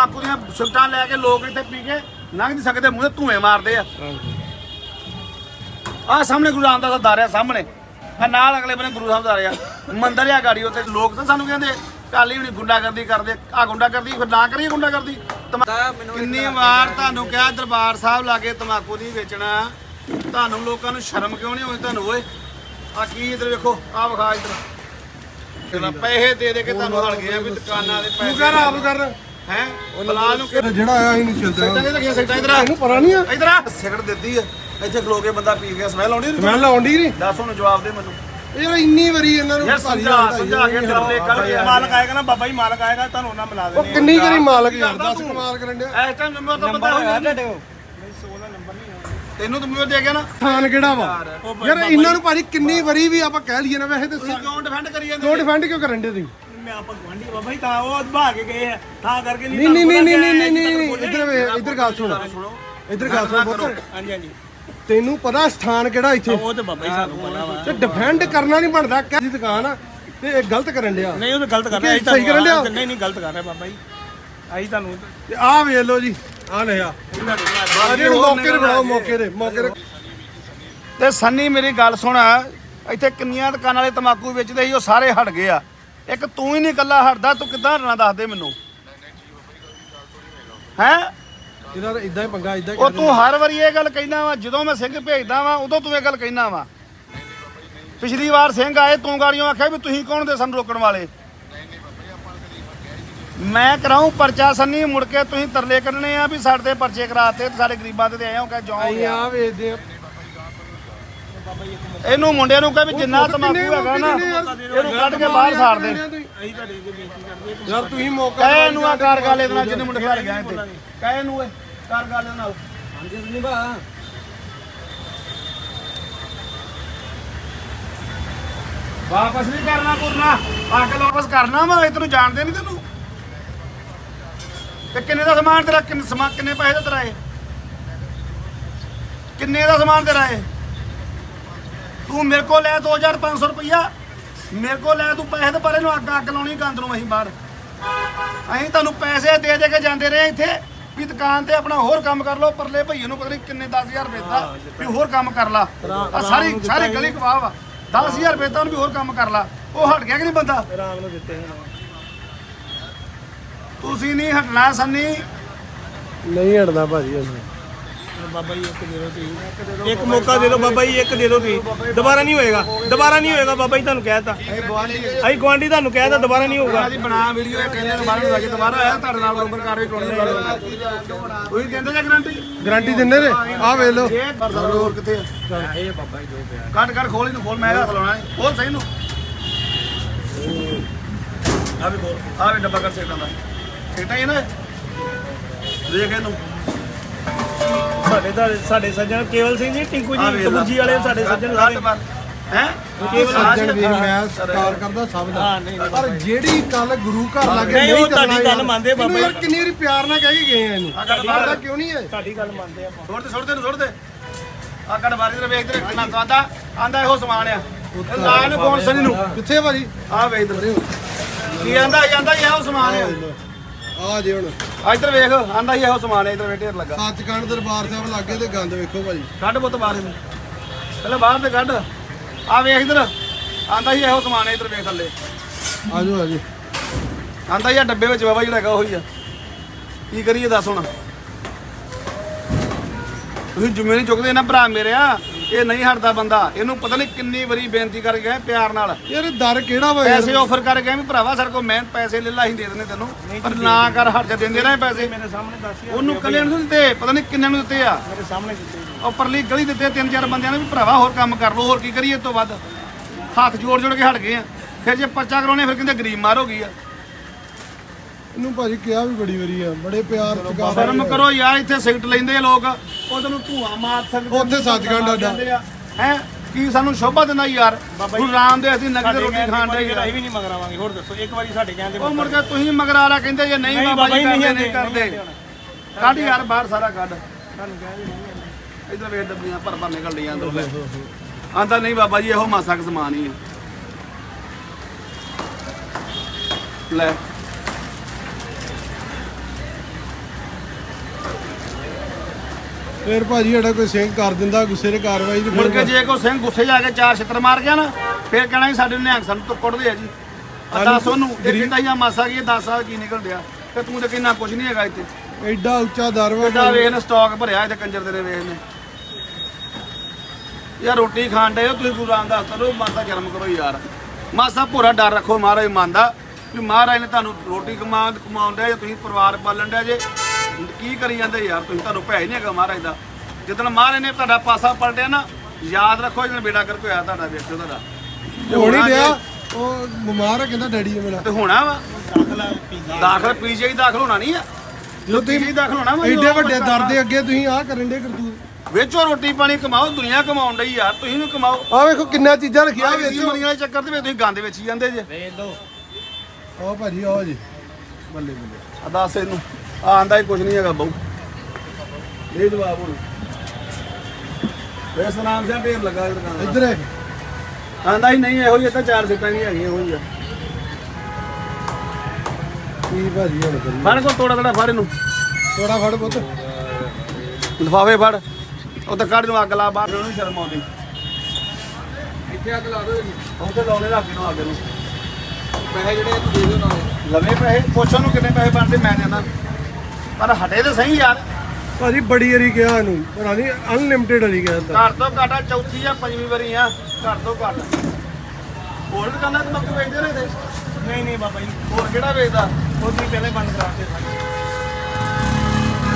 ਆਪੂ ਦੀਆਂ ਸੁਲਤਾਂ ਲੈ ਕੇ ਲੋਕ ਇੱਥੇ ਪੀ ਕੇ ਲੰਘ ਨਹੀਂ ਸਕਦੇ ਮੂੰਹ ਤੇ ਧੂਏ ਮਾਰਦੇ ਆ। ਆ ਸਾਹਮਣੇ ਗੁਰੂ ਰਾਮਦਾਸ ਦਾ ਦਰ ਆ ਸਾਹਮਣੇ। ਆ ਨਾਲ ਅਗਲੇ ਬੰਨੇ ਗੁਰੂ ਸਾਹਿਬ ਦਾ ਦਰ ਆ। ਮੰਦਰ ਆ ਗਾੜੀ ਉੱਤੇ ਲੋਕ ਤਾਂ ਸਾਨੂੰ ਕਹਿੰਦੇ ਕਾਲੀ ਹੁਣੀ ਗੁੰਡਾਗਰਦੀ ਕਰਦੇ ਆ ਗੁੰਡਾਗਰਦੀ ਫਿਰ ਨਾ ਕਰੀਏ ਗੁੰਡਾਗਰਦੀ? ਤਮਾ- ਕਿੰਨੀ ਵਾਰ ਤੁਹਾਨੂੰ ਕਿਹਾ ਦਰਬਾਰ ਸਾਹਿਬ ਲਾਗੇ ਤਮਾਕੂ ਨਹੀਂ ਵੇਚਣਾ। ਤੁਹਾਨੂੰ ਲੋਕਾਂ ਨੂੰ ਸ਼ਰਮ ਕਿਉਂ ਨਹੀਂ ਆਉਂਦੀ ਤੁਹਾਨੂੰ ਓਏ? ਆ ਕੀ ਇਧਰ ਵੇਖੋ ਆ ਵਿਖਾ ਇਧਰ। ਕਿੰਨਾ ਪੈਸੇ ਦੇ ਦੇ ਕੇ ਤੁਹਾਨੂੰ ਹਲ ਗਏ ਆ ਵੀ ਦੁਕਾਨਾਂ ਦੇ ਪੈਸੇ ਕਰ ਆਪ ਕਰ। ਹੈ? ਬਲਾ ਨੂੰ ਕਿ ਜਿਹੜਾ ਆਇਆ ਹੀ ਨਹੀਂ ਸਿੱਟਾਂ ਚੱਲਦਾ ਦੇ ਰੱਖੀਆਂ ਸਿੱਟਾਂ ਇਧਰ ਆ। ਇਹਨੂੰ ਪਤਾ ਨਹੀਂ ਆ। ਇਧਰ ਆ। ਸਿਗਰਟ ਦਿੱਤੀ ਆ। ਇੱਥੇ ਖਲੋ ਕੇ ਬੰਦਾ ਪੀ ਗਿਆ। ਸਮੈਲ ਆਉਂਦੀ ਮੈਂ ਲਾਉਂਦੀ ਨਹੀਂ। ਦੱਸ ਹੁਣ ਜਵਾਬ ਦੇ ਮੈਨੂੰ। ਯਾਰ ਇੰਨੀ ਵਾਰੀ ਇਹਨਾਂ ਨੂੰ ਯਾਰ ਭਾਰੀ ਸਮਝਾ ਲੱਗਦਾ ਸਮਝਾ ਕੇ ਟਰਾਲੇ ਕੱਢ ਕੇ ਮਾਲਕ ਆਏਗਾ ਨਾ ਬਾਬਾ ਜੀ ਮਾਲਕ ਆਏਗਾ ਤੁਹਾਨੂੰ ਉਹਨਾਂ ਮਿਲਾ ਉਹ ਦੇਣੇ ਕਿੰਨੀ ਵਾਰੀ ਮਾਲਕ ਯਾਰ ਦੱਸ ਕਮਾਲ ਕਰਨ ਡਿਆ ਇਸ ਟਾਈਮ ਨੰਬਰ ਤਾਂ ਬੰਦਾ ਹੋ ਜਾਂਦਾ ਤੈਨੂੰ ਤਾਂ ਮੈਨੂੰ ਦੇ ਗਿਆ ਨਾ। ਥਾਨ ਕਿਹੜਾ ਵਾ? ਯਾਰ ਇਹਨਾਂ ਨੂੰ ਭਾਜੀ ਕਿੰਨੀ ਵਾਰੀ ਵੀ ਆਪਾਂ ਕਹਿ ਲਈਏ ਨਾ ਵੈਸੇ ਤੇ ਕਿਉਂ ਡਿਫੈਂਡ ਕਰੀ ਜਾਂਦੇ ਕਿਉਂ ਡਿਫੈਂਡ ਕਿਉਂ ਕਰਨ ਦੇ ਤੁਸੀਂ? ਮੈਂ ਆਪਾਂ ਗਵਾਂਢੀ ਬਾਬਾ ਜੀ ਤਾਂ ਉਹ ਭਾ ਕੇ ਗਏ ਆ ਤਾਂ ਕਰਕੇ ਨਹੀਂ ਨਹੀਂ ਨਹੀਂ ਨਹੀਂ ਨਹੀਂ ਨਹੀਂ ਨਹੀਂ ਇੱਧਰ ਇੱਧਰ ਵੇ ਇੱਧਰ ਗੱਲ ਸੁਣ। ਸੁਣੋ ਇੱਧਰ ਗੱਲ ਸੁਣ ਪੁੱਤ ਹਾਂਜੀ ਹਾਂਜੀ ਤੈਨੂੰ ਪਤਾ ਸਥਾਨ ਕਿਹੜਾ ਇੱਥੇ? ਉਹ ਤੇ ਬਾਬਾ ਜੀ ਸਾਨੂੰ ਪਤਾ ਵਾ। ਤੇ ਡਿਫੈਂਡ ਕਰਨਾ ਨਹੀਂ ਬਣਦਾ ਦੀ ਦੁਕਾਨ ਆ ਤੇ ਇਹ ਗਲਤ ਕਰਨ ਡਿਆ। ਨਹੀਂ ਉਹ ਤਾਂ ਗਲਤ ਕਰ ਰਿਹਾ ਕੀ ਸਹੀ ਕਰਨ ਡਿਆ? ਨਹੀਂ ਨਹੀਂ ਗਲਤ ਕਰ ਰਿਹਾ ਬਾਬਾ ਜੀ। ਆਈ ਤੁਹਾਨੂੰ ਤੇ ਆਹ ਵੇਖ ਲਓ ਜੀ ਆਹ ਲਿਆ। ਅਜੇ ਮੌਕੇ ਤੇ ਬਣਾਓ ਮੌਕੇ ਤੇ ਮੌਕੇ ਤੇ। ਤੇ ਸੰਨੀ ਮੇਰੀ ਗੱਲ ਸੁਣ ਇੱਥੇ ਕਿੰਨੀਆਂ ਦੁਕਾਨਾਂ ਵਾਲੇ ਤਮਾਕੂ ਵੇਚਦੇ ਸੀ ਉਹ ਸਾਰੇ ਹਟ ਗਏ ਆ। ਇੱਕ ਤੂੰ ਹੀ ਨਹੀਂ ਇਕੱਲਾ ਹਟਦਾ ਤੂੰ ਕਿੱਦਾਂ ਹਟਣਾ ਦੱਸ ਦੇ ਮੈਨੂੰ? ਹੈ? ਇਹਦਾ ਇਦਾਂ ਹੀ ਪੰਗਾ ਇਦਾਂ ਉਹ ਤੂੰ ਹਰ ਵਾਰੀ ਇਹ ਗੱਲ ਕਹਿਣਾ ਵਾ ਜਦੋਂ ਮੈਂ ਸਿੰਘ ਭੇਜਦਾ ਵਾਂ ਉਦੋਂ ਤੂੰ ਇਹ ਗੱਲ ਕਹਿਣਾ ਵਾ। ਪਿਛਲੀ ਵਾਰ ਸਿੰਘ ਆਏ ਤੂੰ ਗਾੜੀਆਂ ਆਖਿਆ ਵੀ ਤੁਸੀਂ ਕੌਣ ਦੇ ਸਾਨੂੰ ਰੋਕਣ ਵਾਲੇ? ਮੈਂ ਕਰਾਉਂ ਪਰਚਾ ਸੰਨੀ ਮੁੜ ਕੇ ਤੁਸੀਂ ਤਰਲੇ ਕਰਨੇ ਆ ਵੀ ਸਾਡੇ ਤੇ ਪਰਚੇ ਕਰਾਤੇ ਤੇ ਸਾਡੇ ਗਰੀਬਾਂ ਦੇ ਤੇ ਆਏ ਹੋ ਕਹੇ ਜੋਂ ਆ ਵੇਚਦੇ ਆ। ਇਹਨੂੰ ਮੁੰਡਿਆਂ ਨੂੰ ਕਹੇ ਵੀ ਜਿੰਨਾ ਤਮਾਕੂ ਹੈਗਾ ਨਾ ਇਹਨੂੰ ਕੱਢ ਕੇ ਬਾਹਰ ਸਾੜ ਦੇ। ਯਾਰ ਤੁਸੀਂ ਮੌਕਾ ਕਹੇ ਇਹਨੂੰ ਆ ਕਾਰ ਗੱਲ ਇਹਦੇ ਨਾਲ ਜਿਹਨੇ ਮੁੰਡੇ ਘਰ ਗਿਆ ਇੱਥੇ। ਕਹੇ ਇਹਨੂੰ ਓਏ ਕਾਰ ਗੱਲ ਇਹਦੇ ਨਾਲ। ਵਾਪਸ ਨਹੀਂ ਕਰਨਾ ਪੁਰਨਾ ਆ ਕੇ ਵਾਪਸ ਕਰਨਾ ਵਾ ਇਹ ਤੈਨੂੰ ਜਾਣਦੇ ਨਹੀਂ ਤੈਨੂੰ। ਤੇ ਕਿੰਨੇ ਦਾ ਸਮਾਨ ਤੇਰਾ ਕਿੰਨੇ ਸਮਾਨ ਕਿੰਨੇ ਪੈਸੇ ਦਾ ਤੇਰਾ ਇਹ? ਕਿੰਨੇ ਦਾ ਸਮਾਨ ਤੇਰਾ ਇਹ? ਤੂੰ ਮੇਰੇ ਕੋਲ ਲੈ 2500 ਰੁਪਇਆ ਮੇਰੇ ਕੋਲ ਲੈ ਤੂੰ ਪੈਸੇ ਤੇ ਪਰੇ ਨੂੰ ਅੱਗ ਅੱਗ ਲਾਉਣੀ ਗੰਦ ਨੂੰ ਅਸੀਂ ਬਾਹਰ। ਅਸੀਂ ਤੁਹਾਨੂੰ ਪੈਸੇ ਦੇ ਦੇ ਕੇ ਜਾਂਦੇ ਰਹੇ ਇੱਥੇ ਵੀ ਦੁਕਾਨ ਤੇ ਆਪਣਾ ਹੋਰ ਕੰਮ ਕਰ ਲਓ ਪਰਲੇ ਭਈਏ ਨੂੰ ਪਤਾ ਨਹੀਂ ਕਿੰਨੇ 10000 ਰੁਪਏ ਦਾ ਵੀ ਹੋਰ ਕੰਮ ਕਰ ਲਾ। ਆ ਸਾਰੀ ਸਾਰੀ ਗਲੀ ਗਵਾਹ ਵਾ। 10000 ਰੁਪਏ ਤਾਂ ਵੀ ਹੋਰ ਕੰਮ ਕਰ ਲਾ। ਉਹ ਹਟ ਗਿਆ ਕਿ ਨਹੀਂ ਬੰਦਾ? ਰਾਮ ਨੂੰ ਦਿੱਤੇ ਹਨ ਤੁਸੀਂ ਨਹੀਂ ਹਟਣਾ ਸੰਨੀ। ਨਹੀਂ ਹਟਦਾ ਭਾਜੀ ਅਸੀਂ। ਬਾਬਾ ਜੀ ਇੱਕ ਦੇ ਦਿਓ ਤੁਸੀਂ। ਇੱਕ ਮੌਕਾ ਦੇ ਦਿਓ ਬਾਬਾ ਜੀ ਇੱਕ ਦੇ ਦਿਓ ਤੁਸੀਂ। ਦੁਬਾਰਾ ਨਹੀਂ ਹੋਏਗਾ। ਦੁਬਾਰਾ ਨਹੀਂ ਹੋਏਗਾ ਬਾਬਾ ਜੀ ਤੁਹਾਨੂੰ ਕਹਿਤਾ। ਅਸੀਂ ਗਵਾਂਢੀ ਤੁਹਾਨੂੰ ਕਹਿਤਾ ਦੁਬਾਰਾ ਨਹੀਂ ਹੋਊਗਾ। ਦੀ ਬਣਾ ਵੀਡੀਓ ਇਹ ਕਹਿੰਦੇ ਦੁਬਾਰਾ ਨੂੰ ਲੱਗੇ ਦੁਬਾਰਾ ਆਇਆ ਤੁਹਾਡੇ ਨਾਲ ਬਰੋਬਰ ਕਾਰਵਾਈ ਕਰਾਉਣੀ ਤੁਸੀਂ ਕਹਿੰਦੇ ਜਾਂ ਗਰੰਟੀ ਗਾਰੰਟੀ ਦਿੰਦੇ ਨੇ। ਆਹ ਵੇਖ ਲਓ। ਇਹ ਹੋਰ ਕਿੱਥੇ ਆ? ਇਹ ਬਾਬਾ ਜੀ ਜੋ ਪਿਆ। ਕੱਢ ਕੱਢ ਖੋਲ ਇਹਨੂੰ ਖੋਲ ਮੈਂ ਹੱਥ ਲਾਉਣਾ ਹੈ। ਖੋਲ ਸਹੀ ਨੂੰ। ਆ ਵੀ ਖੋਲ। ਆ ਵੀ ਡੱਬਾ ਕਰ ਸੇਟਾਂ ਦਾ। ਸੇਟਾਂ ਹੀ ਨਾ ਦੇਖ ਇਹਨੂੰ। ਸਾਡੇ ਤਾਂ ਸਾਡੇ ਸੱਜਣ ਕੇਵਲ ਸਿੰਘ ਜੀ ਟਿੰਕੂ ਜੀ। ਕਬੂਜੀ ਵਾਲੇ ਸਾਡੇ ਸੱਜਣ ਸਾਰੇ। ਹੈ? ਸੱਜਣ ਵੀ ਮੈਂ ਸਤਿਕਾਰ ਕਰਦਾ ਸਭ ਦਾ। ਪਰ ਜਿਹੜੀ ਗੱਲ ਗੁਰੂ ਘਰ ਲੱਗੇ ਨਹੀਂ, ਉਹ ਤੁਹਾਡੀ ਗੱਲ। ਮੰਨਦੇ ਬਾਬਾ ਯਾਰ ਕਿੰਨੀ ਵਾਰੀ ਪਿਆਰ ਨਾਲ ਕਹਿ ਕੇ ਗਏ ਆ ਇਹਨੂੰ। ਪਤਾ ਕਿਉਂ ਨਹੀਂ ਹੈ? ਤੁਹਾਡੀ ਗੱਲ ਮੰਨਦੇ ਆਪਾਂ। ਛੋੜ ਦੇ ਛੋੜ ਨੂੰ ਛੋੜ ਦੇ। ਆ ਕੱਢ ਬਾਰੀ ਤੇ ਵੇਖ ਤੇ ਕਿੰਨਾ ਸਵਾਦਾ ਆਂਦਾ ਇਹੋ ਸਮਾਨ ਆ। ਲਾ ਇਹਨੂੰ ਫੋਨ ਸਨੀ ਨੂੰ। ਕਿੱਥੇ ਭਾਜੀ? ਆ ਵੇਖ ਇਧਰ। ਕੀ ਆਂਦਾ ਜਾਂਦਾ ਇਹੋ ਸਮਾਨ ਆ। ਆ ਜੇ ਹੁਣ। ਆ ਇੱਧਰ ਵੇਖ ਆਂਦਾ ਇਹੋ ਸਮਾਨ ਆ ਇੱਧਰ ਵੇਟੇਰ ਲੱਗਾ। ਸੱਚਖੰਡ ਦਰਬਾਰ ਸਾਹਿਬ ਲੱਗੇ ਤੇ ਗੰਦ ਵੇਖੋ ਭਾਜੀ। ਕੱਢ ਪੁੱਤ ਬਾਹਰ ਇਹਨੂੰ। ਪਹਿਲਾਂ ਬਾਹਰ ਤੇ ਕੱਢ। ਆ ਵੇਖ ਇਧਰ। ਆਂਦਾ ਹੀ ਇਹੋ ਸਮਾਨ ਹੈ ਇਧਰ ਵੇਖ ਥੱਲੇ। ਆਜੋ ਆਜੋ ਆਂਦਾ ਹੀ ਆ ਡੱਬੇ ਵਿੱਚ ਬਾਬਾ ਜਿਹੜਾ ਹੈਗਾ ਉਹੀ ਆ। ਕੀ ਕਰੀਏ ਦੱਸ ਹੁਣ। ਤੁਸੀਂ ਜ਼ਿੰਮੇ ਨਹੀਂ ਚੁੱਕਦੇ ਨਾ ਭਰਾ ਮੇਰੇ ਆ। ਇਹ ਨਹੀਂ ਹਟਦਾ ਬੰਦਾ। ਇਹਨੂੰ ਪਤਾ ਨਹੀਂ ਕਿੰਨੀ ਵਾਰੀ ਬੇਨਤੀ ਕਰ ਗਏ ਪਿਆਰ ਨਾਲ। ਯਾਰ ਇਹ ਦਰ ਕਿਹੜਾ ਵਾ ਯਾਰ? ਪੈਸੇ ਆਫਰ ਕਰ ਗਏ ਵੀ ਭਰਾਵਾ ਸਾਡੇ ਕੋਲ ਮਿਹਨਤ ਪੈਸੇ ਲੈ ਲਾ ਅਸੀਂ ਦੇ ਦਿੰਦੇ ਤੈਨੂੰ। ਪਰ ਨਾ ਕਰ ਹਟ ਜਾ ਦਿੰਦੇ ਰਹੇ ਪੈਸੇ। ਮੇਰੇ ਸਾਹਮਣੇ ਦੱਸ ਯਾਰ ਉਹਨੂੰ ਕੱਲੇ ਨੂੰ ਦਿੱਤੇ ਪਤਾ ਨਹੀਂ ਕਿੰਨੇ ਨੂੰ ਦਿੱਤੇ ਆ। ਮੇਰੇ ਸਾਹਮਣੇ ਦਿੱਤੇ। ਉਹ ਪਰਲੀ ਗਲੀ ਦਿੱਤੇ ਤਿੰਨ ਚਾਰ ਬੰਦਿਆਂ ਨੇ ਵੀ ਭਰਾਵਾ ਹੋਰ ਕੰਮ ਕਰ ਲਓ ਹੋਰ ਕੀ ਕਰੀਏ ਇਹ ਤੋਂ ਵੱਧ। ਹੱਥ ਜੋੜ ਜੋੜ ਕੇ ਹਟ ਗਏ ਆ। ਫਿਰ ਜੇ ਪਰਚਾ ਕਰਾਉਣੇ ਫਿਰ ਕਹਿੰਦੇ ਗਰੀਬ ਮਾਰ ਹੋ ਗਈ ਆ। ਇਹਨੂੰ ਭਾਜੀ ਕਿਹਾ ਵੀ ਬੜੀ ਵਾਰੀ ਆ ਬੜੇ ਪਿਆਰ ਚੁਕਾ ਸ਼ਰਮ ਕਰੋ ਯਾਰ ਇੱਥੇ ਸਿਗਰਟ ਲੈਂਦੇ ਆ ਲੋਕ। ਉਹ ਤੈਨੂੰ ਧੂਆਂ ਮਾਰ ਸਕਦੇ ਉੱਥੇ ਸੱਚਖੰਡ ਅੱਡਾ। ਹੈ? ਕੀ ਸਾਨੂੰ ਸ਼ੋਭਾ ਦਿੰਦਾ ਯਾਰ? ਗੁਰੂ ਰਾਮਦੇਵ ਦੀ ਨਗਰ ਸਾਡੇ ਰੋਟੀ ਖਾਣ ਦੇ ਦੇ ਅਸੀਂ ਵੀ ਨਹੀਂ ਮਗਰਾਵਾਂਗੇ। ਹੋਰ ਦੱਸੋ ਇੱਕ ਵਾਰੀ ਸਾਡੇ ਕਹਿੰਦੇ ਉਹ ਮੁੜ ਕੇ ਤੁਸੀਂ ਮਗਰਾਰਾ ਕਹਿੰਦੇ ਜੇ ਨਹੀਂ ਬਾਬਾ ਜੀ ਨਹੀਂ ਕਰਦੇ। ਕੱਢ ਯਾਰ ਬਾਹਰ ਸਾਰਾ ਕੱਢ। ਤੁਹਾਨੂੰ ਕਹਿੰਦੇ ਨਹੀਂ ਇਧਰ ਵੇਖ ਡੱਬੀਆਂ ਭਰ ਭਰ ਨਿਕਲ ਲੀਆਂ ਅੰਦਰ ਆਂਦਾ ਨਹੀਂ ਬਾਬਾ ਜੀ ਇਹੋ ਮਾਸਾ ਕੁ ਸਮਾਨ ਹੀ ਹੈ ਲੈ। ਫਿਰ ਭਾਜੀ ਸਾਡਾ ਕੋਈ ਸਿੰਘ ਕਰ ਦਿੰਦਾ ਗੁੱਸੇ ਦੇ ਕਾਰਵਾਈ ਤੇ ਮੁੜ ਕੇ ਜੇ ਕੋਈ ਸਿੰਘ ਗੁੱਸੇ ਜਾ ਕੇ ਚਾਰ ਛਿੱਤਰ ਮਾਰ ਗਿਆ ਨਾ ਫਿਰ ਕਹਿਣਾ ਸੀ ਸਾਡੇ ਨਿਹੰਗ ਸਾਨੂੰ ਤੋਂ ਕੁੱਟਦੇ ਆ ਜੀ। ਆ ਦੱਸ ਉਹਨੂੰ ਇਹ ਹੀ ਆ ਮਾਸਾ ਕੀ 10 ਸਾਲ ਕੀ ਨਿਕਲ ਗਿਆ ਤੇ ਤੂੰ ਤੇ ਕਿੰਨਾ ਕੁਝ ਨਹੀਂ ਹੈਗਾ ਇੱਥੇ। ਐਡਾ ਉੱਚਾ ਦਰ ਵਾ ਕਿੱਡਾ ਵੇਖ ਨੇ ਸਟਾਕ ਭਰਿਆ ਇਹਦੇ ਕੰਜਰ ਤੇਰੇ ਵੇਖ ਨੇ ਯਾਰ ਰੋਟੀ ਖਾਣ ਦੇ ਤੁਸੀਂ ਗੁਰੂ ਰਾਮਦਾਸ ਕਰੋ ਮਾਸਾ ਸ਼ਰਮ ਕਰੋ ਯਾਰ। ਮਾਸਾ ਪੂਰਾ ਡਰ ਰੱਖੋ ਮਹਾਰਾਜ ਮੰਨਦਾ। ਵੀ ਮਹਾਰਾਜ ਨੇ ਤੁਹਾਨੂੰ ਰੋਟੀ ਕਮਾਉਣ ਕਮਾਉਂਦਾ ਜਾਂ ਤੁਸੀਂ ਪਰਿਵਾਰ ਪਾਲਣ ਡਿਆ ਜੇ। ਕੀ ਕਰੀ ਜਾਂਦੇ ਯਾਰ? ਤੁਸੀਂ ਤੁਹਾਨੂੰ ਭੈ ਨਹੀਂ ਹੈਗਾ ਮਹਾਰਾਜ ਦਾ। ਜਿੱਦਣ ਮਹਾਰਾਜ ਨੇ ਤੁਹਾਡਾ ਪਾਸਾ ਪਲਟਿਆ ਨਾ ਯਾਦ ਰੱਖੋ ਜਦੋਂ ਬੇੜਾ ਕਰਕੇ ਹੋਇਆ ਤੁਹਾਡਾ ਵੇਖੋ ਤੁਹਾਡਾ। ਤੇ ਹੋਣੀ ਹੋਣਾ ਡਿਆ ਜੇ- ਉਹ ਬਿਮਾਰ ਆ ਕਹਿੰਦਾ ਡੈਡੀ ਮੇਰਾ। ਤੇ ਹੋਣਾ ਵਾ? ਦਾਖਲ ਪੀਜੀਆਈ ਹੀ ਦਾਖਲ ਹੋਣਾ ਨਹੀਂ ਆ? ਜੋ ਪੀਜੀਆਈ ਤੁਸੀਂ ਦਾਖਲ ਹੋਣਾ ਵਾ ਐਡੇ ਜਦੋਂ ਵੱਡੇ ਦਰ ਦੇ ਅੱਗੇ ਤੁਸੀਂ ਆਹ ਕਰਨ ਦੇ ਕਰਤੂਤ। ਵੇਚੋ ਰੋਟੀ ਪਾਣੀ ਕਮਾਓ ਦੁਨੀਆ ਕਮਾਉਣ ਡਈ ਯਾਰ ਤੁਸੀਂ ਵੀ ਕਮਾਓ। ਆਹ ਵੇਖੋ ਕਿੰਨਾ ਚੀਜ਼ਾਂ ਰੱਖੀਆਂ ਆਹ ਵਿੱਚ। ਦੇ ਚੱਕਰ ਤੇ ਵੀ ਤੁਸੀਂ ਗੰਦ ਵਿੱਚ ਹੀ ਜਾਂਦੇ ਜੇ। ਆਹ ਭਾਜੀ ਆਹ ਜੀ। ਬੱਲੇ ਬੱਲੇ। ਆ ਦੱਸ ਇਹਨੂੰ। ਆਂਦਾ ਹੀ ਕੁਝ ਨਹੀਂ ਹੈਗਾ ਬਹੁ ਇਹ ਜਵਾਬ ਹੁਣ। ਵੇ ਸਨਾਮ ਸਿੰਘ ਢੇਰ ਲੱਗਾ ਦੁਕਾਨ ਇੱਧਰ ਹੈ ਆਂਦਾ ਹੀ ਨਹੀਂ ਇਹੋ ਹੀ ਤਾਂ ਚਾਰ ਸਿੱਟਾਂ ਨਹੀਂ ਹੈਗੀਆਂ ਇਹੋ ਹੀ ਆ ਕੀ ਭਾਜੀ ਹੁਣ ਕਰੀ ਫੜ ਕੋ ਤੋੜਾ ਤੋੜਾ ਫੜ ਇਹਨੂੰ। ਥੋੜਾ ਫੜ ਪੁੱਤ। ਲਿਫਾਫੇ ਫੜ। ਉਹ ਤਾਂ ਕੱਢ ਨੂੰ ਅੱਗ ਲਾ ਬਾਹਰ। ਉਹਨੂੰ ਸ਼ਰਮ ਆਉਂਦੀ। ਇੱਥੇ ਅੱਗ ਲਾ ਦੋ ਉੱਥੇ ਲਾਉਣੇ ਰੱਖ ਨੂੰ ਅੱਗ ਨੂੰ। ਪੈਸੇ ਜਿਹੜੇ ਦੇ ਦਿਓ ਨਾਲੇ। ਲਵੇ ਪੈਸੇ। ਪੁੱਛ ਉਹਨੂੰ ਕਿੰਨੇ ਪੈਸੇ ਬਣਦੇ ਮੈਂ ਦੇਣਾ ਪਰ ਹਟੇ ਤਾਂ ਸਹੀ ਯਾਰ। ਭਾਜੀ ਬੜੀ ਵਾਰੀ ਕਿਹਾ ਇਹਨੂੰ ਪਤਾ ਨਹੀਂ ਅਨਲਿਮਿਟਿਡ ਵਾਲੀ ਕਿਹਾ ਤਾਂ। ਘਰ ਤੋਂ ਘਾਟਾ ਚੌਥੀ ਜਾਂ ਪੰਜਵੀਂ ਵਾਰੀ ਆ ਘਰ ਤੋਂ ਘੱਟ। ਹੋਰ ਦੁਕਾਨਾਂ ਤੇ ਮੱਕ ਵੇਚਦੇ ਨੇ ਤੇ ਨਹੀਂ ਨਹੀਂ ਬਾਬਾ ਜੀ ਹੋਰ ਕਿਹੜਾ ਵੇਚਦਾ? ਉਹ ਤੁਸੀਂ ਪਹਿਲੇ ਬੰਦ ਕਰਾਤੇ ਸਾਰੇ।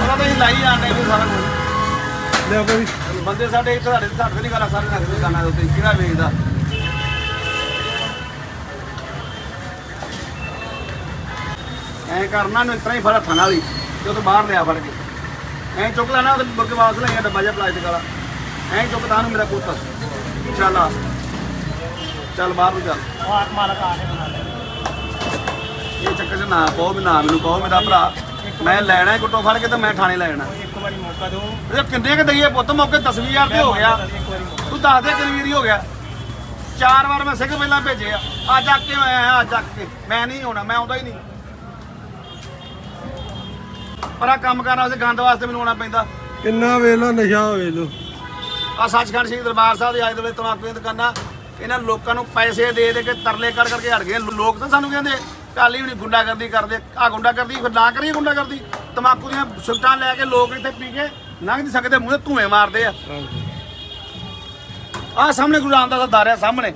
ਉਹਨਾਂ ਤਾਂ ਹੀ ਲਾਈ ਜਾਂਦੇ ਵੀ ਸਾਰਾ ਕੁਝ। ਲੈ ਭਾਜੀ। ਬੰਦੇ ਸਾਡੇ ਇੱਥੇ ਸਾਡੇ ਸਾਡੇ ਨਹੀਂ ਕਰਾ ਸਾਰੇ ਰੱਖਦੇ ਦੁਕਾਨਾਂ ਦੇ ਉੱਤੇ ਕਿਹੜਾ ਵੇਚਦਾ? ਐ ਕਰਨਾ ਨੂੰ ਇਸ ਤਰ੍ਹਾਂ ਹੀ ਫੜ ਨਾਲ ਹੀ। ਜਦੋਂ ਬਾਹਰ ਲਿਆ ਫੜ ਕੇ। ਐ ਚੁੱਕ ਲੈਣਾ ਉਹਦੇ ਮੁੜ ਕੇ ਵਾਪਸ ਲੈ ਡੱਬਾ ਜਿਹਾ ਪਲਾਸਟਿਕ ਵਾਲਾ। ਐ ਚੁੱਕ ਤਾਂ ਨੂੰ ਮੇਰਾ ਪੁੱਤ। ਆ। ਚੱਲ ਬਾਹਰ ਨੂੰ ਚੱਲ। ਆਤ ਮਾਲਕ ਆ ਕੇ ਬਣਾ ਲੈ ਇਹ ਚੱਕਰ 'ਚ ਨਾ ਪਾਓ ਵੀ ਨਾ ਮੈਨੂੰ ਕਹੋ ਮੇਰਾ ਭਰਾ। ਮੈਂ ਲੈਣਾ ਗੁੱਟੋ ਫੜ ਕੇ ਤੇ ਮੈਂ ਥਾਣੇ ਲੈ ਜਾਣਾ। ਇੱਕ ਵਾਰੀ ਮੌਕਾ ਦਿਓ। ਇਹ ਕਿੰਨੇ ਕ ਦਈਏ ਪੁੱਤ? ਮੌਕੇ 10000 ਤੇ ਹੋ ਗਿਆ। ਤੂੰ ਦੱਸ ਦੇ ਕਿੰਨੀ ਹੋ ਗਿਆ। ਚਾਰ ਵਾਰ ਮੈਂ ਸਿੰਘ ਪਹਿਲਾਂ ਭੇਜੇ ਆ। ਅੱਜ ਆ ਕੇ ਮੈਂ ਆਇਆ ਅੱਜ ਆ ਕੇ। ਮੈਂ ਨਹੀਂ ਆਉਣਾ ਮੈਂ ਆਉਂਦਾ ਹੀ ਨਹੀਂ। ਪਰ ਆ ਕੰਮ ਕਰਨ ਵਾਸਤੇ ਗੰਦ ਵਾਸਤੇ ਮੈਨੂੰ ਆਉਣਾ ਪੈਂਦਾ। ਕਿੰਨਾ ਵੇਖ ਲੋ ਨਸ਼ਾ ਵੇਖ ਲੋ ਆ ਸੱਚਖੰਡ ਸਿੰਘ ਦਰਬਾਰ ਸਾਹਿਬ ਦੇ ਆਏ ਦੋਲੇ ਤਮਾਕੂ ਦੀਆਂ ਦੁਕਾਨਾਂ ਇਹਨਾਂ ਲੋਕਾਂ ਨੂੰ ਪੈਸੇ ਦੇ ਦੇ ਕੇ ਤਰਲੇ ਕਰ ਕਰਕੇ ਹਟ ਗਏ। ਲੋਕ ਤਾਂ ਸਾਨੂੰ ਕਹਿੰਦੇ ਕਾਲੀ ਹੁਣੀ ਗੁੰਡਾਗਰਦੀ ਕਰਦੇ। ਆ ਗੁੰਡਾਗਰਦੀ ਫਿਰ ਨਾ ਕਰੀਏ ਗੁੰਡਾਗਰਦੀ। ਤਮਾਕੂ ਦੀਆਂ ਸੁਲਤਾਨ ਲੈ ਕੇ ਲੋਕ ਇੱਥੇ ਪੀ ਕੇ ਲੰਘ ਨਹੀਂ ਸਕਦੇ ਮੂੰਹ ਤੇ ਧੂਏ ਮਾਰਦੇ ਆ। ਆ ਸਾਹਮਣੇ ਗੁਰੂ ਰਾਮਦਾਸ ਦਾ ਦਰ ਆ ਸਾਹਮਣੇ।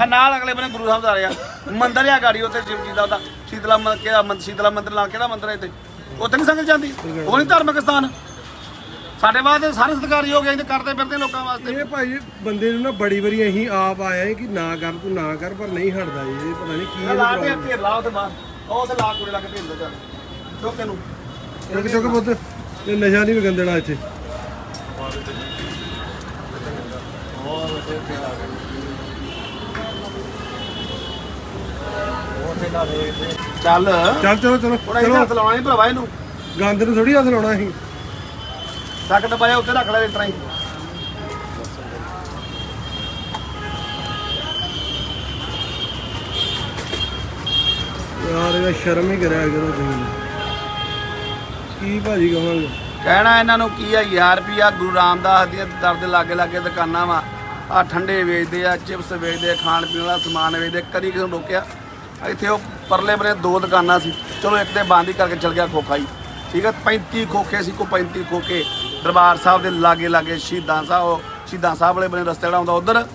ਆ ਨਾਲ ਅਗਲੇ ਬੰਨੇ ਗੁਰੂ ਸਾਹਿਬ ਦਾ ਦਰ ਆ ਮੰਦਿਰ ਆ ਗਾੜੀ ਉੱਥੇ ਸ਼ਿਵ ਜੀ ਦਾ ਉਹਦਾ। ਸ਼ੀਤਲਾ ਮੰਦਰ ਕਿਹੜਾ ਮੰਦਰ ਸ਼ੀਤਲਾ ਮੰਦਰ ਨਾਲ ਕਿਹੜਾ ਮੰਦਰ ਹੈ ਇੱਥੇ? ਉੱਥੇ ਨਹੀਂ ਸੰਗਤ ਜਾਂਦੀ। ਉਹ ਨਹੀਂ ਧਾਰਮਿਕ ਸਥਾਨ। ਸਾਡੇ ਵਾਸਤੇ ਸਾਰੇ ਸਤਿਕਾਰੀ ਹੋ ਗਏ ਤੇ ਕਰਦੇ ਫਿਰਦੇ ਲੋਕਾਂ ਵਾਸਤੇ। ਇਹ ਭਾਈ ਬੰਦੇ ਨੂੰ ਨਾ ਬੜੀ ਵਾਰੀ ਅਸੀਂ ਆਪ ਆਏ ਹਾਂ ਕਿ ਨਾ ਕਰ ਤੂੰ ਨਾ ਕਰ ਪਰ ਨਹੀਂ ਹਟਦਾ ਜੀ ਇਹ ਪਤਾ ਨਹੀਂ ਕੀ ਲਾ problem ਢੇਰ ਲਾ ਉਹਦੇ ਬਾਹਰ ਉਹ ਤੇ ਲਾ ਕੋਲੇ ਲਾ ਕੇ ਢੇਰ ਦੋ ਚੱਲ ਚੁੱਕ ਇਹਨੂੰ। ਚੁੱਕ ਚੁੱਕ ਪੁੱਤ। ਇਹ ਨਸ਼ਾ ਨਹੀਂ ਵਿਕਣ ਦੇਣਾ ਇੱਥੇ? ਚੱਲ। ਚੱਲ ਚਲੋ ਚਲੋ ਹੁਣ ਇਹ ਹੱਥ ਲਾਉਣਾ ਨਹੀਂ ਭਰਾਵਾ ਇਹਨੂੰ। ਗੰਦ ਨੂੰ ਥੋੜੀ ਹੱਥ ਲਾਉਣਾ ਅਸੀਂ। ਟੱਕ ਡੱਬਾ ਜਿਹਾ ਉੱਤੇ ਰੱਖ ਲੈ ਇਸ ਤਰ੍ਹਾਂ ਹੀ। ਯਾਰ ਇਹ ਸ਼ਰਮ ਹੀ ਕਰਿਆ ਕਰੋ ਤੁਸੀਂ। ਕੀ ਭਾਜੀ ਕਹਾਂਗੇ ਕਹਿਣਾ ਇਹਨਾਂ ਨੂੰ ਕੀ ਆ 1000 ਰੁਪਿਆ ਗੁਰੂ ਰਾਮਦਾਸ ਦਰ ਦੇ ਲਾਗੇ ਲਾਗੇ ਦੁਕਾਨਾਂ ਵਾ। ਆ ਠੰਡੇ ਵੇਚਦੇ ਆ ਚਿਪਸ ਵੇਚਦੇ ਆ ਖਾਣ ਪੀਣ ਵਾਲਾ ਸਮਾਨ ਵੇਚਦੇ ਕਦੀ ਕਿਸੇ ਨੂੰ ਰੋਕਿਆ? ਇੱਥੇ ਉਹ ਪਰਲੇ ਬਰੇ ਦੋ ਦੁਕਾਨਾਂ ਸੀ। ਚਲੋ ਇੱਕ ਤੇ ਬੰਦ ਹੀ ਕਰਕੇ ਚਲ ਗਿਆ ਖੋਖਾ ਹੀ ਠੀਕ ਹੈ 35 ਖੋਖੇ ਸੀ ਕੋ 35 ਖੋਖੇ। ਦਰਬਾਰ ਸਾਹਿਬ ਦੇ ਲਾਗੇ ਲਾਗੇ ਸ਼ਹੀਦਾਂ ਸਾਹਿਬ ਸ਼ਹੀਦਾਂ ਸਾਹਿਬ ਵਾਲੇ ਬਨੇ ਰਸਤੇ ਜਿਹੜਾ ਆਉਂਦਾ ਉਧਰ।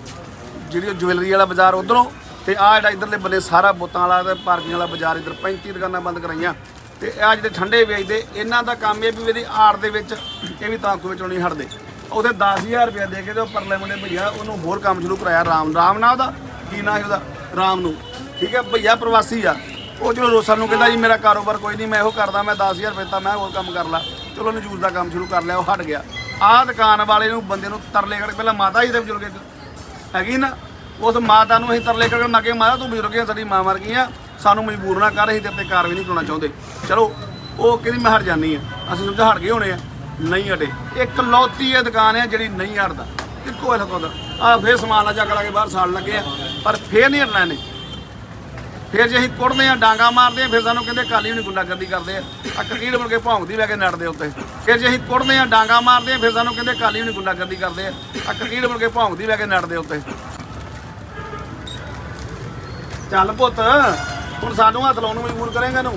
ਜਿਹੜੀ ਉਹ ਜੁਐਲਰੀ ਵਾਲਾ ਬਾਜ਼ਾਰ ਉਧਰੋਂ। ਤੇ ਆ ਜਿਹੜਾ ਇਧਰਲੇ ਬੰਨੇ ਸਾਰਾ ਬੁੱਤਾਂ ਵਾਲਾ ਤੇ ਪਾਰਕਿੰਗ ਵਾਲਾ ਬਾਜ਼ਾਰ ਇਧਰ 35 ਦੁਕਾਨਾਂ ਬੰਦ ਕਰਾਈਆਂ। ਤੇ ਆ ਜਿਹੜੇ ਠੰਡੇ ਵੇਚਦੇ ਇਹਨਾਂ ਦਾ ਕੰਮ ਇਹ ਵੀ ਇਹਦੀ ਆੜ ਦੇ ਵਿੱਚ ਇਹ ਵੀ ਤਾਂਕੂ ਵਿੱਚੋਂ ਨਹੀਂ ਹਟਦੇ। ਉਹਦੇ 10000 ਰੁਪਏ ਦੇ ਕੇ ਤੇ ਉਹ ਪਰਲੇ ਮੁੰਡੇ ਭਈਆ ਉਹਨੂੰ ਹੋਰ ਕੰਮ ਸ਼ੁਰੂ ਕਰਾਇਆ ਰਾਮ ਰਾਮ ਨਾਲ ਉਹਦਾ, ਕੀ ਨਾਂ ਸੀ ਉਹਦਾ? ਰਾਮ ਨੂੰ। ਠੀਕ ਹੈ, ਭਈਆ ਪ੍ਰਵਾਸੀ ਆ। ਉਹ ਚਲੋ ਰੋਸਾ ਨੂੰ ਕਹਿੰਦਾ ਜੀ, ਮੇਰਾ ਕਾਰੋਬਾਰ ਕੋਈ ਨਹੀਂ, ਮੈਂ ਇਹੋ ਕਰਦਾ, ਮੈਂ 10000 ਰੁਪਏ ਤਾਂ ਮੈਂ ਹੋਰ ਕੰਮ ਕਰ ਲਾ। ਚਲੋ ਉਹਨੇ ਜੂਸ ਦਾ ਕੰਮ ਸ਼ੁਰੂ ਕਰ ਲਿਆ, ਉਹ ਹਟ ਗਿਆ। ਆਹ ਦੁਕਾਨ ਵਾਲੇ ਨੂੰ ਬੰਦੇ ਨੂੰ ਤਰਲੇ ਕਰਕੇ ਪਹਿਲਾਂ ਮਾਤਾ ਜੀ ਦੇ ਬਜ਼ੁਰਗ ਇੱਕ ਹੈਗੀ ਨਾ, ਉਸ ਮਾਤਾ ਨੂੰ ਅਸੀਂ ਤਰਲੇ ਕਰਕੇ ਮੈਂ ਕਿਹਾ, ਮਾਤਾ ਤੂੰ ਬਜ਼ੁਰਗ ਹੈ ਸਾਡੀ ਮਾਂ ਮਰ ਗਈ ਆ, ਸਾਨੂੰ ਮਜਬੂਰ ਨਾ ਕਰ, ਅਸੀਂ ਤੇਰੇ ਤੇ ਕਾਰਵਾਈ ਨਹੀਂ ਕਰਨਾ ਚਾਹੁੰਦੇ। ਚਲੋ, ਉਹ ਕਹਿੰਦੀ, ਮੈਂ ਹਟ ਜਾਨੀ ਆ। ਅਸੀਂ ਸਮਝਾ ਹਟ ਗਏ ਹੋਣੇ ਆ, ਨਹੀਂ ਹਟੇ। ਇੱਕ ਲੌਤੀ ਇਹ ਦੁਕਾਨ ਹੈ ਜਿਹੜੀ ਨਹੀਂ ਹਟਦਾ। ਇੱਕੋ ਇਹ ਕੋਦਾ ਆ ਫੇਰ ਸਮਾਨ ਲਾ ਚੱਕ ਲਾ ਕੇ ਬਾਹਰ ਸਾਲ ਲੱਗੇ ਆ, ਪਰ ਫੇਰ ਨਹੀਂ ਹਟਣਾ ਇਹਨੇ। ਫਿਰ ਜੇ ਅਸੀਂ ਕੁੱਟਦੇ ਆ ਡਾਂਗਾ ਮਾਰਦੇ ਆ ਫਿਰ ਸਾਨੂੰ ਕਹਿੰਦੇ ਕਾਲੀ ਹੁਣੀ ਗੁੰਡਾਗਰਦੀ ਕਰਦੇ ਆ। ਆ ਕਕੀੜ ਮੁੜ ਕੇ ਭੌਂਕਦੀ ਲੈ ਕੇ ਨੜ ਦੇ ਉੱਤੇ। ਫਿਰ ਜੇ ਅਸੀਂ ਕੁੱਟਦੇ ਆ ਡਾਂਗਾ ਮਾਰਦੇ ਆ ਫਿਰ ਸਾਨੂੰ ਕਹਿੰਦੇ ਕਾਲੀ ਹੁਣੀ ਗੁੰਡਾਗਰਦੀ ਕਰਦੇ ਆ। ਆ ਕਕੀੜ ਮੁੜ ਕੇ ਭੌਂਕਦੀ ਲੈ ਕੇ ਨੜ ਦੇ ਉੱਤੇ। ਚੱਲ ਪੁੱਤ, ਹੁਣ ਸਾਨੂੰ ਹੱਥ ਲਾਉਣ ਨੂੰ ਮਜਬੂਰ ਕਰੇਗਾ ਇਹਨੂੰ।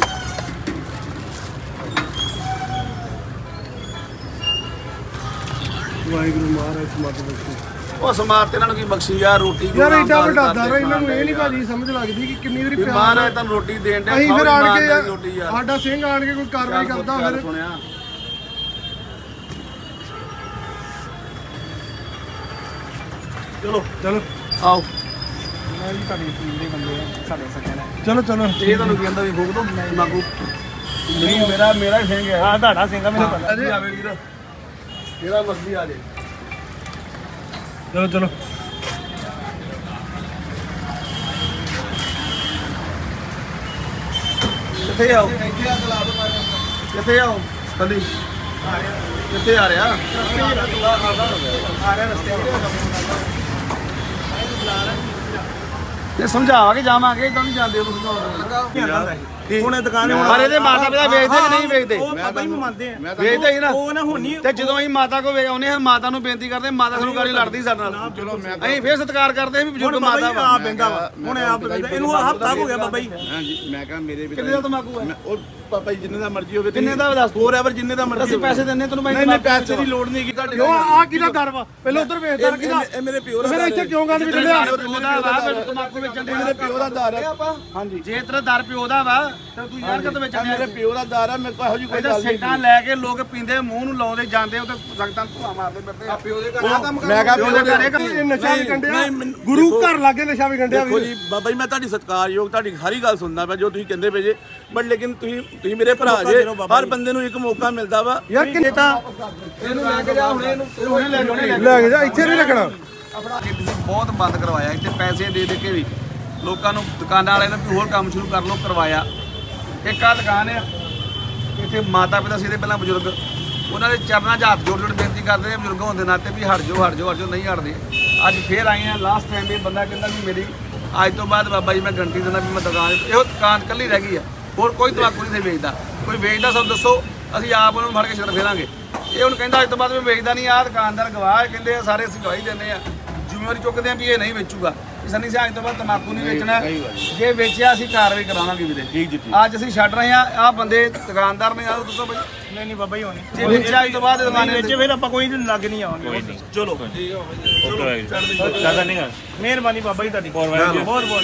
ਵਾਹਿਗੁਰੂ ਮਹਾਰਾਜ ਸਮਾਤ ਬਖਸ਼ੇ ਉਹ ਸਮਾਰ ਤੇ ਇਹਨਾਂ ਨੂੰ ਕੀ ਬਖਸ਼ੀ ਆ ਰੋਟੀ ਯਾਰ ਏਡਾ ਵੱਡਾ ਦਰ ਇਹਨਾਂ ਨੂੰ ਇਹ ਨਹੀਂ ਭਾਜੀ ਸਮਝ ਲੱਗਦੀ ਕਿ ਕਿੰਨੀ ਵਾਰੀ ਪਿਆਰ ਮਹਾਰਾਜ ਤੁਹਾਨੂੰ ਰੋਟੀ ਦੇਣ ਦੇ ਅਸੀਂ ਫਿਰ ਆਣ ਕੇ ਯਾਰ ਰੋਟੀ ਯਾਰ। ਸਾਡਾ ਸਿੰਘ ਆਣ ਕੇ ਕੋਈ ਕਾਰਵਾਈ ਕਰਦਾ ਫਿਰ। ਸੁਣਿਆ। ਚਲੋ। ਚਲੋ। ਆਓ। ਚਲੋ ਚਲੋ। ਇਹ ਤੁਹਾਨੂੰ ਕਹਿੰਦਾ ਵੀ ਫੂਕ ਦੋ ਨਾਗੂ ਨਹੀਂ ਮੇਰਾ ਮੇਰਾ ਹੀ ਸਿੰਘ ਹੈ ਹਾਂ ਤੁਹਾਡਾ ਸਿੰਘਾ ਮੈਨੂੰ ਪਤਾ। ਅਜੇ। ਆਵੇ ਵੀਰ। ਇਹਦਾ ਮਸਲੀ ਆ ਜੇ ਚਲੋ ਚਲੋ। ਕਿੱਥੇ ਆਓ? ਕਿੱਥੇ ਆਓ? ਕਦੀ ਕਿੱਥੇ ਆ ਰਿਹਾ? ਇਹ ਸਮਝਾਵਾਂਗੇ ਜਾਵਾਂਗੇ ਇਦਾਂ ਨਹੀਂ ਜਾਂਦੇ ਉਹ ਸਮਝਾਉਂਦੇ ਹੁਣ ਇਹ ਦੁਕਾਨੇ ਹੁਣ ਪਰ ਇਹਦੇ ਮਾਤਾ ਪਿਤਾ ਵੇਚਦੇ ਕਿ ਨਹੀਂ ਵੇਚਦੇ? ਉਹ ਬਾਬਾ ਜੀ ਮੰਨਦੇ ਆ ਵੇਚਦੇ ਹੀ ਨਾ। ਉਹ ਨਾ ਹੁਣ ਤੇ ਜਦੋਂ ਅਸੀਂ ਮਾਤਾ ਕੋ ਵੇ ਆਉਨੇ ਹਾਂ ਮਾਤਾ ਨੂੰ ਬੇਨਤੀ ਕਰਦੇ ਮਾਤਾ ਸਾਨੂੰ ਗਾਲੀ ਲੜਦੀ ਸਾਡੇ ਨਾਲ। ਚਲੋ ਮੈਂ ਅਸੀਂ ਫੇਰ ਸਤਿਕਾਰ ਕਰਦੇ ਹਾਂ ਵੀ ਬਜ਼ੁਰਗ ਮਾਤਾ ਵਾ। ਆ ਬੈਂਦਾ ਵਾ। ਹੁਣ ਆਪ ਬੈਂਦਾ ਇਹਨੂੰ ਹਫਤਾ ਹੋ ਗਿਆ ਬਾਬਾ ਜੀ। ਹਾਂਜੀ ਮੈਂ ਕਹਾਂ ਮੇਰੇ ਵੀ ਕਿੰਨੇ ਦਾ ਤਮਾਕੂ ਹੈ ਉਹ ਪਾਪਾ ਜੀ ਜਿੰਨੇ ਦਾ ਮਰਜ਼ੀ ਹੋਵੇ ਕਿੰਨੇ ਦਾ ਦੱਸ ਫੋਰ ਐਵਰ ਜਿੰਨੇ ਦਾ ਮਰਜ਼ੀ ਅਸੀਂ ਪੈਸੇ ਦਿੰਨੇ ਤੈਨੂੰ ਮੈਂ ਨਹੀਂ ਨਹੀਂ ਪੈਸੇ ਦੀ ਲੋੜ ਨਹੀਂ ਹੈਗੀ ਤੁਹਾਡੇ ਕਿਉਂ? ਆ ਕਿਹਦਾ ਦਰ ਵਾ? ਪਹਿਲਾਂ ਉਧਰ ਵੇਚਦਾ ਇਹ- ਕਿਹਦਾ? ਇਹ- ਮੇਰੇ ਪਿਓ ਦਾ ਫਿਰ ਇੱਥੇ ਕਿਉਂ ਗੰਦ ਵਿੱਚ ਲਿਆ ਮੇਰੇ ਪਿਓ ਦਾ ਦਾਰ ਹੈ। ਹਾਂਜੀ। ਜੇ ਤੇਰਾ ਦਰ ਪਿਓ ਦਾ ਵਾ ਤੇ ਤੂੰ ਯਾਰ ਕਦੋਂ ਇਹ ਵੇਚਣ ਮੇਰੇ ਪਿਓ ਦਾ ਦਾਰ ਹੈ ਮੇਰੇ ਕੋਲ ਇਹੋ ਜਿਹੀ ਕੋਈ ਇਹਦਾ ਗੱਲ ਨਹੀਂ ਸੇਟਾਂ ਲੈ ਕੇ ਲੋਕ ਪੀਂਦੇ ਮੂੰਹ ਨੂੰ ਲਾਉਂਦੇ ਜਾਂਦੇ ਉਹ ਤੇ ਸੰਗਤਾਂ ਨੂੰ ਧੂਆ ਮਾਰਦੇ ਫਿਰਦੇ ਪਿਓ ਦੇ ਘਰ ਕੰਮ ਮੈਂ ਕਹਾਂ ਪਿਓ ਦੇ ਘਰੇ ਕੰਮ ਇਹ ਨਸ਼ਾ ਵੀ ਗੰਡਿਆ ਨਹੀਂ, ਮੈਨੂੰ- ਗੁਰੂ ਦੇਖੋ- ਘਰ ਲਾਗੇ ਨਸ਼ਾ ਵੀ ਗੰਡਿਆ ਦੇਖੋ ਵੀ। ਜੀ ਬਾਬਾ ਜੀ ਮੈਂ ਤੁਹਾਡੀ ਸਤਿਕਾਰਯੋਗ ਤੁਹਾਡੀ ਸਾਰੀ ਗੱਲ ਸੁਣਦਾ ਪਿਆ ਜੋ ਤੁਸੀਂ ਕਹਿੰਦੇ ਪਏ ਜੇ। ਬਟ ਲੇਕਿਨ ਤੁਸੀਂ ਤੁਸੀਂ ਮੇਰੇ ਭਰਾ ਮੌਕਾ ਜੇ ਦੇ ਦਿਓ ਬਾਬਾ ਹਰ ਬੰਦੇ ਨੂੰ ਇੱਕ ਮੌਕਾ ਮਿਲਦਾ ਵਾ। ਯਾਰ ਕਿੰਨੇ ਤਾਂ ਇਹਨੂੰ ਲੈ ਕੇ ਜਾ ਹੁਣ ਇਹਨੂੰ ਇਹਨੂੰ ਹੁਣੇ ਲੈ ਜਾਓ ਲੈ ਕੇ ਜਾ ਇੱਥੇ ਨਹੀਂ ਰੱਖਣਾ। ਆਪਣਾ ਅੱਗੇ ਤੁਸੀਂ ਬਹੁਤ ਬੰਦ ਕਰਵਾਇਆ ਇੱਥੇ ਪੈਸੇ ਦੇ ਦੇ ਕੇ ਵੀ। ਲੋਕਾਂ ਨੂੰ ਦੁਕਾਨਾਂ ਵਾਲਿਆਂ ਨੇ ਵੀ ਹੋਰ ਕੰਮ ਸ਼ੁਰੂ ਕਰ ਲਓ ਕਰਵਾਇਆ। ਇੱਕ ਆ ਦੁਕਾਨ ਆ। ਇੱਥੇ ਮਾਤਾ ਪਿਤਾ ਸੀ ਇਹਦੇ ਪਹਿਲਾਂ ਬਜ਼ੁਰਗ। ਉਹਨਾਂ ਦੇ ਚਰਨਾਂ 'ਚ ਹੱਥ ਜੋੜ ਜੋੜ ਬੇਨਤੀ ਕਰਦੇ ਆ, ਬਜ਼ੁਰਗ ਹੋਣ ਦੇ ਨਾਤੇ ਵੀ ਹਟ ਜਾਓ ਹਟ ਜਾਓ ਹਟ ਜਾਓ ਨਹੀਂ ਹਟਦੇ। ਅੱਜ ਫੇਰ ਆਏ ਆ ਲਾਸਟ ਟਾਈਮ ਇਹ ਬੰਦਾ ਕਹਿੰਦਾ ਵੀ ਮੇਰੀ, ਅੱਜ ਤੋਂ ਬਾਅਦ ਬਾਬਾ ਜੀ ਮੈਂ ਗਰੰਟੀ ਦਿੰਦਾ ਵੀ ਮੈਂ ਦੁਕਾਨ, ਇਹੋ ਦੁਕਾਨ ਕੱਲੀ ਰਹਿ ਗਈ ਆ। ਹੋਰ ਕੋਈ ਤਮਾਕੂ ਨਹੀਂ ਵੇਚਦਾ। ਕੋਈ ਵੇਚਦਾ ਸਾਨੂੰ ਦੱਸੋ, ਅਸੀਂ ਆਪ ਉਹਨੂੰ ਫੜ ਕੇ ਛੱਡ ਫੇਰਾਂਗੇ। ਇਹ ਹੁਣ ਕਹਿੰਦਾ ਅੱਜ ਤੋਂ ਬਾਅਦ ਮੈਂ ਵੇਚਦਾ ਨਹੀਂ ਆ ਦੁਕਾਨਦਾਰ ਗਵਾਹ ਕਹਿੰਦੇ ਆ, ਸਾਰੇ ਅਸੀਂ ਗਵਾਹੀ ਦਿੰਦੇ ਆ। ਜ਼ਿੰਮੇਵਾਰੀ ਚੁੱਕਦੇ ਆ ਵੀ ਇਹ ਨਹੀਂ ਵੇਚੂਗਾ। ਸਨੀ ਸਿੰਘ ਅੱਜ ਤੋਂ ਬਾਅਦ ਤਮਾਕੂ ਨਹੀਂ ਵੇਚਣਾ। ਜੇ ਵੇਚਿਆ ਅਸੀਂ ਕਾਰਵਾਈ ਕਰਾਵਾਂਗੇ ਵੀਰੇ। ਠੀਕ ਜੀ ਅੱਜ ਅਸੀਂ ਛੱਡ ਰਹੇ ਆ ਆ ਬੰਦੇ ਦੁਕਾਨਦਾਰ ਨੇ ਆ ਦੱਸੋ ਬਈ। ਨਹੀਂ ਨਹੀਂ ਬਾਬਾ ਜੀ ਹੋਣੀ। ਜੇ ਵੇਚਿਆ ਅੱਜ ਤੋਂ ਬਾਅਦ ਦੁਕਾਨੇ ਵਿੱਚ ਫਿਰ ਆਪਾਂ ਕੋਈ ਲੱਗ ਨਹੀਂ ਆਵਾਂਗੇ ਚਲੋ। ਓਕੇ ਜ਼ਿਆਦਾ ਨਹੀਂ ਗਾ ਮਿਹਰਬਾਨੀ ਬਾਬਾ ਜੀ ਤੁਹਾਡੀ। ਬਹੁਤ ਬਹੁਤ।